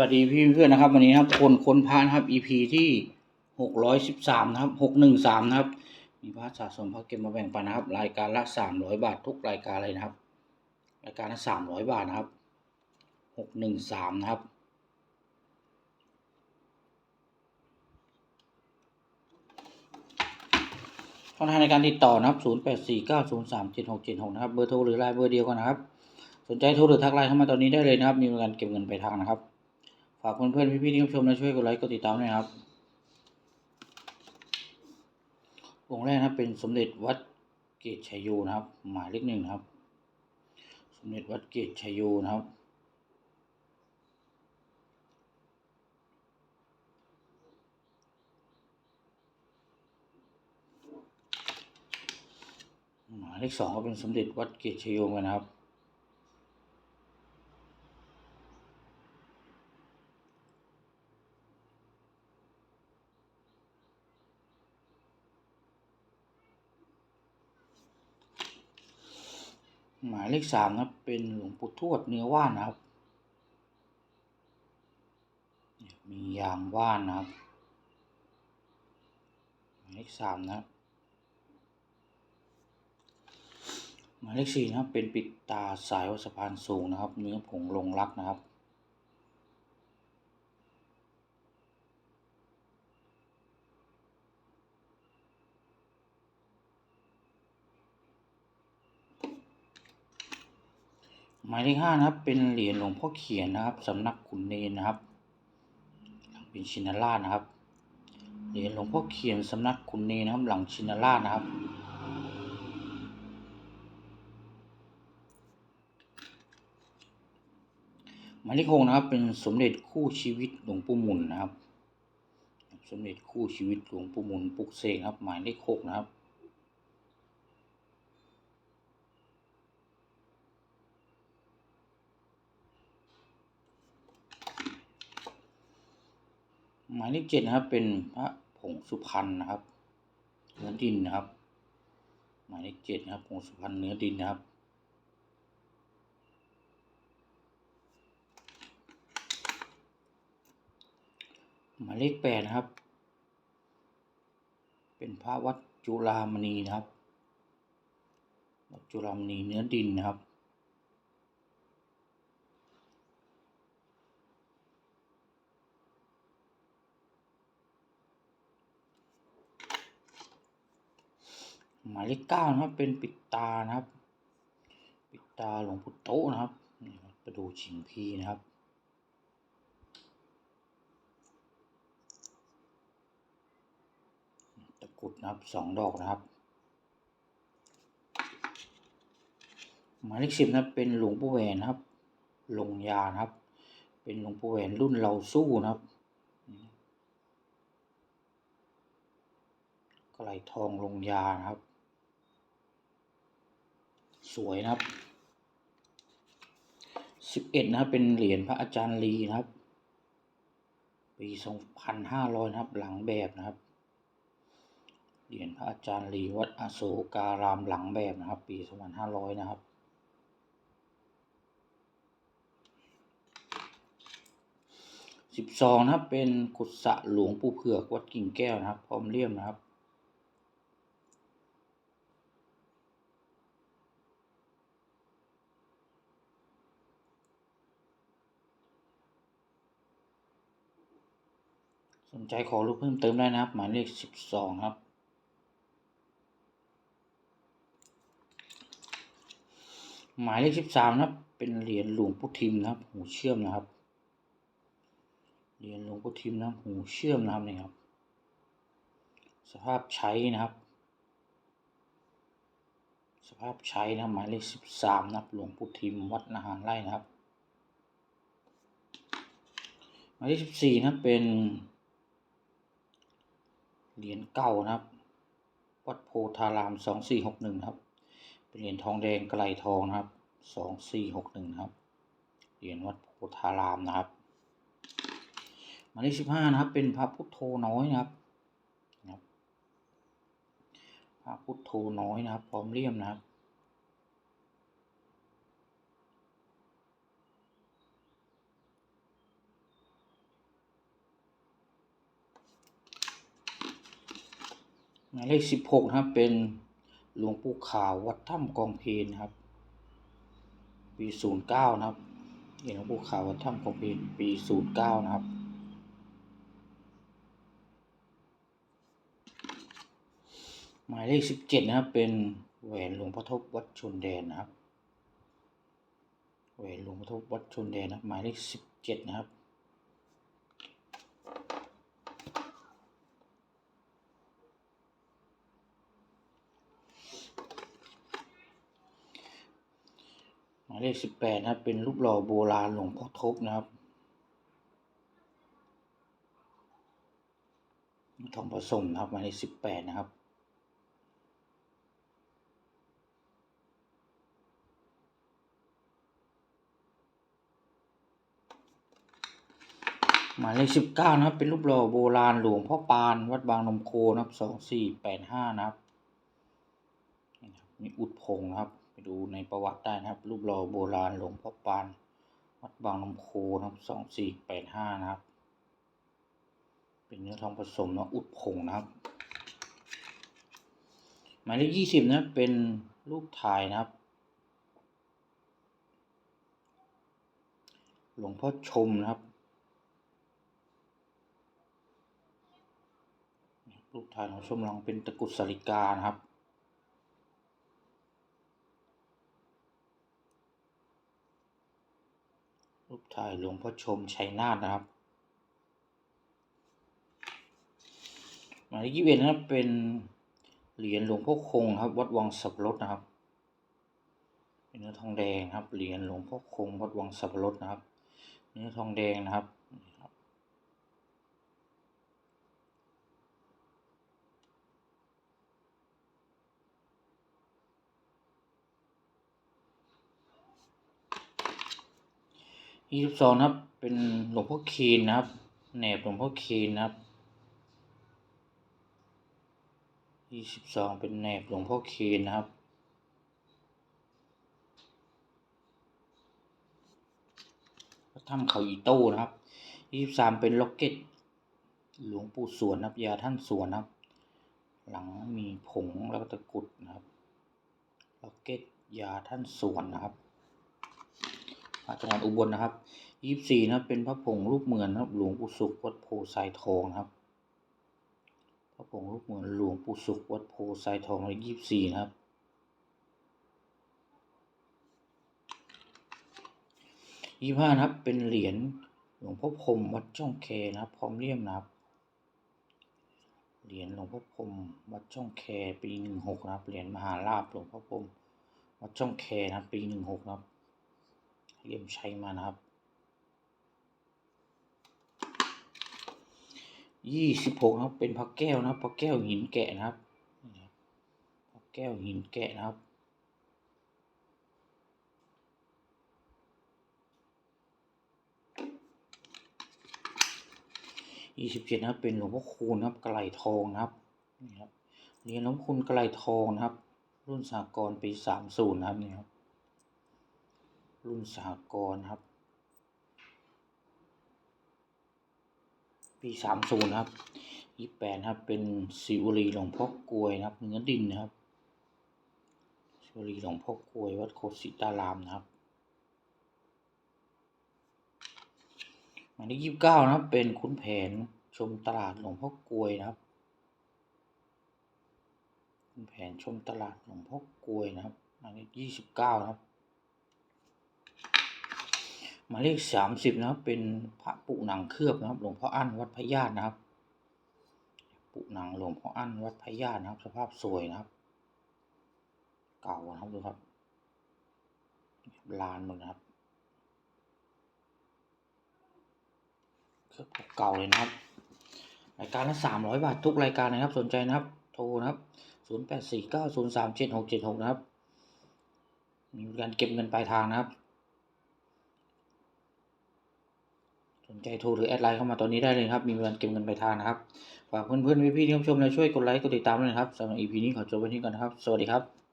วัสดีพี่เพื่อนนะครับ วันนี้นะครับคนค้นพระนะครับ EP ที่หกร้อยสิบสามนะครับหกหนึ่งสามนะครับ มีพระสะสมพระเก็บมาแบ่งปันนะครับ รายการละสามร้อยบาททุกรายการเลยนะครับ รายการละสามร้อยบาทนะครับหกหนึ่งสามนะครับช่องทางในการติดต่อนะครับ0 8 4 9 0 3 7 6 7 6นย์สามเจ็ดหกเจ็ดหกนะครับ เบอร์โทรหรือไลน์เบอร์เดียวกันนะครับ สนใจโทรหรือทักไลน์เข้ามาตอนนี้ได้เลยนะครับ มีการเก็บเงินไปทางนะครับากเพื่อนๆพี่ๆที่รับชมและช่วยกดไลค์กดติดตามด้วยนะครับ องค์แรกนะครับเป็นสมเด็จวัดเกตชัยโยนะครับ หมายเลขหนึ่งครับ สมเด็จวัดเกตชัยโยนะครับหมายเลขสองก็เป็นสมเด็จวัดเกตชัยโยกันนะครับ หมายเลขสามนะครับ เป็นหลวงปู่ทวดเนื้อว่านนะครับ มียางว่านนะครับหมายเลขสามนะครับหมายเลขสี่นะครับเป็นปิดตาสายวัสะพานสูงนะครับ เนื้อผงลงรักนะครับ หมายเลขห้านะครับ เป็นเหรียญหลวงพ่อเขียนนะครับสำนักขุนเนนนะครับ เป็นชินาราชนะครับ เหรียญหลวงพ่อเขียนสำนักขุนเนนนะครับ หลังชินาราชนะครับหมายเลขหกนะครับ เป็นสมเด็จคู่ชีวิตหลวงปู่มุนนะครับ สมเด็จคู่ชีวิตหลวงปู่มุนปุกเสกครับ หมายเลขหกนะครับ หมายเลขเจ็ดนะครับ เป็นพระผงสุพรรณนะครับ เนื้อดินนะครับ หมายเลขเจ็ดนะครับผงสุพรรณเนื้อดินนะครับหมายเลขแปดนะครับ เป็นพระวัดจุฬามณีนะครับ วัดจุฬามณีเนื้อดินนะครับ หมายเลขเก้านะครับ เป็นปิดตานะครับ ปิดตาหลวงปู่โตนะครับนี่ประดูชิงพีนะครับตะกรุดนะครับสองดอกนะครับ หมายเลขสิบนะเป็นหลวงปู่แหวนนะครับ ลงยานะครับ เป็นหลวงปู่แหวนรุ่นเราสู้นะครับกระไหลทองลงยานะครับ สวยนะครับสิบเอ็ดนะครับเป็นเหรียญพระอาจารย์ลีนะครับ ปีสองพันห้าร้อยนะครับ หลังแบบนะครับ เหรียญพระอาจารย์ลีวัดอโศการามหลังแบบนะครับ ปีสองพันห้าร้อยนะครับสิบสองนะครับเป็นกุศะหลวงปู่เผือกวัดกิ่งแก้วนะครับ พร้อมเลี่ยมนะครับ นใจขอรูปเพิ่มเติมได้นะครับ หมายเลขสิบสองครับ หมายเลขสิบสามนะครับ เป็นเหรียญหลวงปู่ทิมนะครับ หูเชื่อมนะครับ เหรียญหลวงปู่ทิมนะครับ หูเชื่อมนะครับนี่ครับ สภาพใช้นะครับ สภาพใช้นะหมายเลขสิบสามนะครับ หลวงปู่ทิมวัดนาหารไร่นะครับหมายเลขสิบสี่นะเป็น เหรียญเก่านะครับ วัดโพธารามสองสี่หกหนึ่งครับ เป็นเหรียญทองแดงไกลทองนะครับสองสี่หกหนึ่งครับ เหรียญวัดโพธารามนะครับหมายเลขสิบห้านะครับ เป็นพระพุทโธน้อยนะครับพระพุทโธน้อยนะครับ พร้อมเลี่ยมนะครับ หมายเลขสิบหกนะครับเป็นหลวงปู่ขาววัดถ้ำกองเพลนะครับ ปีศูนย์เก้านะครับหลวงปู่ขาววัดถ้ำกองเพลปีศูนย์เก้านะครับหมายเลขสิบเจ็ดนะครับเป็นแหวนหลวงพ่อทบวัดชนแดนนะครับแหวนหลวงพ่อทบวัดชนแดนนะหมายเลขสิบเจ็ดนะครับ หมาย เลขสิบแปดนะครับ เป็นรูปหล่อโบราณหลวงพ่อทบนะครับทองผสมนะครับหมายเลขสิบแปดนะครับ หมายเลขสิบเก้านะครับ เป็นรูปหล่อโบราณหลวงพ่อปานวัดบางนมโคนะครับสองสี่แปดห้านะครับนี่อุดพงนะครับ ไปดูในประวัติได้นะครับ รูปหล่อโบราณหลวงพ่อปาน วัดบางนมโคนะครับสองสี่แปดห้านะครับ เป็นเนื้อทองผสมนะอุดพงนะครับหมายเลขยี่สิบนะเป็นรูปถ่ายนะครับ หลวงพ่อชมนะครับ รูปถ่ายของชมลองเป็นตะกุดสาริกานะครับ รูปถ่หลวงพ่อชมชัยนาทนะครับหมายเลขยี่สิบเอ็ดนะครับเป็นเหรียญหลวงพ่อคงครับ วัดวังสับปะรดนะครับ เป็นเนื้อทองแดงครับเหรียญหลวงพ่อคงวัดวังสับปะรดนะครับ เนื้อทองแดงนะครับนี่ครับ ยี่สิบสองนะครับ เป็นหลวงพ่อคีนนะครับแหนบหลวงพ่อคีนนะครับยี่สิบสองเป็นแหนบหลวงพ่อคีนนะครับถ้ำเขาอีโต้นะครับยี่สิบสามเป็นล็อกเก็ต หลวงปู่สวนนะครับยาท่านสวนนะครับ หลังมีผงแล้วก็ตะกรุดนะครับล็อกเก็ตยาท่านสวนนะครับ จังหวัดอุบลนะครับยี่สิบสี่นะเป็นพระผงรูปเหมือนครับ หลวงปู่สุขวัดโพไซทองนะครับ พระผงรูปเหมือนหลวงปู่สุขวัดโพไซทองเลขยี่สิบสี่นะครับ ยี่ห้านะครับ เป็นเหรียญหลวงพ่อพรมวัดช่องแคนะครับ พร้อมเลี่ยมนะครับ เหรียญหลวงพ่อพรมวัดช่องแคปีหนึ่งหกนะครับ เหรียญมหาลาภหลวงพ่อพรมวัดช่องแคนะครับ ปีหนึ่งหกนะครับ เลี่ยมใช้มานะครับยี่สิบหกนะครับ เป็นพระแก้วนะครับพระแก้วหินแกะนะครับพระแก้วหินแกะนะครับยี่สิบเจ็ดนะครับเป็นหลวงพ่อคูณนะครับกระไหลทองนะครับนี่ครับเหรียญหลวงพ่อคูณกระไหลทองนะครับ รุ่นสากรณ์ปีสามศูนย์นะครับนี่ครับ รุ่นสากรณ์ครับ ปีสามศูนย์ครับยี่แปดครับ เป็นสิวลีหลวงพ่อกลวยนะครับ เนื้อดินนะครับ สิวลีหลวงพ่อกลวย วัดโคสิตารามนะครับหมายเลขยี่สิบเก้านะครับ เป็นขุนแผนชมตลาดหลวงพ่อกลวยนะครับขุนแผนชมตลาดหลวงพ่อกลวยนะครับหมายเลขยี่สิบเก้านะครับ หมายเลขสามสิบนะครับ เป็นพระปุหนังเคลือบนะครับ หลวงพ่ออั้นวัดพญาตนะครับ ปุหนังหลวงพ่ออั้นวัดพญาตนะครับ สภาพสวยนะครับ เก่านะครับดูครับลานหมดนะครับเคลือบเก่าเลยนะครับ รายการละสามร้อยบาททุกรายการนะครับ สนใจนะครับ โทรนะครับศูนย์แปดสี่เก้าศูนย์สามเจ็ดหกเจ็ดหกนะครับ มีการเก็บเงินปลายทางนะครับ นใจโทรหรือแอดไลน์เข้ามาตอนนี้ได้เลยครับ มีเงินเก็บเงินปลายทางนะครับ ฝากเพื่อนๆพี่ๆที่ชมและช่วยกดไลค์กดติดตามด้วยนะครับสำหรับ EP นี้ขอจบไว้ที่ก่อนนะครับ สวัสดีครับ